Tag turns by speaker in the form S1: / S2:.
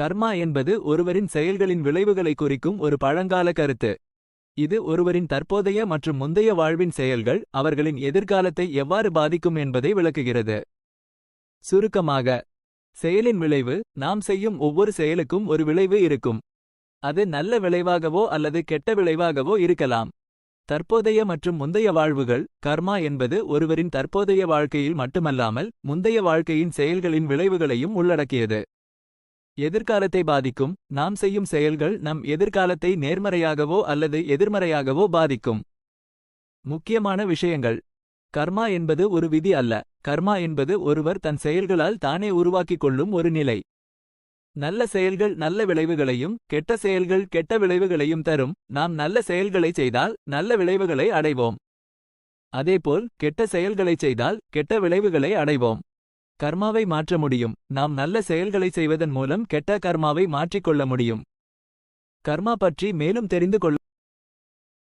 S1: கர்மா என்பது ஒருவரின் செயல்களின் விளைவுகளை குறிக்கும் ஒரு பழங்கால கருத்து. இது ஒருவரின் தற்போதைய மற்றும் முந்தைய வாழ்வின் செயல்கள் அவர்களின் எதிர்காலத்தை எவ்வாறு பாதிக்கும் என்பதை விளக்குகிறது. சுருக்கமாக செயலின் விளைவு நாம் செய்யும் ஒவ்வொரு செயலுக்கும் ஒரு விளைவு இருக்கும். அது நல்ல விளைவாகவோ அல்லது கெட்ட விளைவாகவோ இருக்கலாம். தற்போதைய மற்றும் முந்தைய வாழ்வுகள் கர்மா என்பது ஒருவரின் தற்போதைய வாழ்க்கையில் மட்டுமல்லாமல் முந்தைய வாழ்க்கையின் செயல்களின் விளைவுகளையும் உள்ளடக்கியது. எதிர்காலத்தை பாதிக்கும். நாம் செய்யும் செயல்கள் நம் எதிர்காலத்தை நேர்மறையாகவோ அல்லது எதிர்மறையாகவோ பாதிக்கும். முக்கியமான விஷயங்கள். கர்மா என்பது ஒரு விதி அல்ல. கர்மா என்பது ஒருவர் தன் செயல்களால் தானே உருவாக்கிக் கொள்ளும் ஒரு நிலை. நல்ல செயல்கள் நல்ல விளைவுகளையும் கெட்ட செயல்கள் கெட்ட விளைவுகளையும் தரும். நாம் நல்ல செயல்களை செய்தால் நல்ல விளைவுகளை அடைவோம். அதேபோல் கெட்ட செயல்களைச் செய்தால் கெட்ட விளைவுகளை அடைவோம். கர்மாவை மாற்ற முடியும். நாம் நல்ல செயல்களை செய்வதன் மூலம் கெட்ட கர்மாவை மாற்றிக்கொள்ள முடியும். கர்மா பற்றி மேலும் தெரிந்து கொள்ள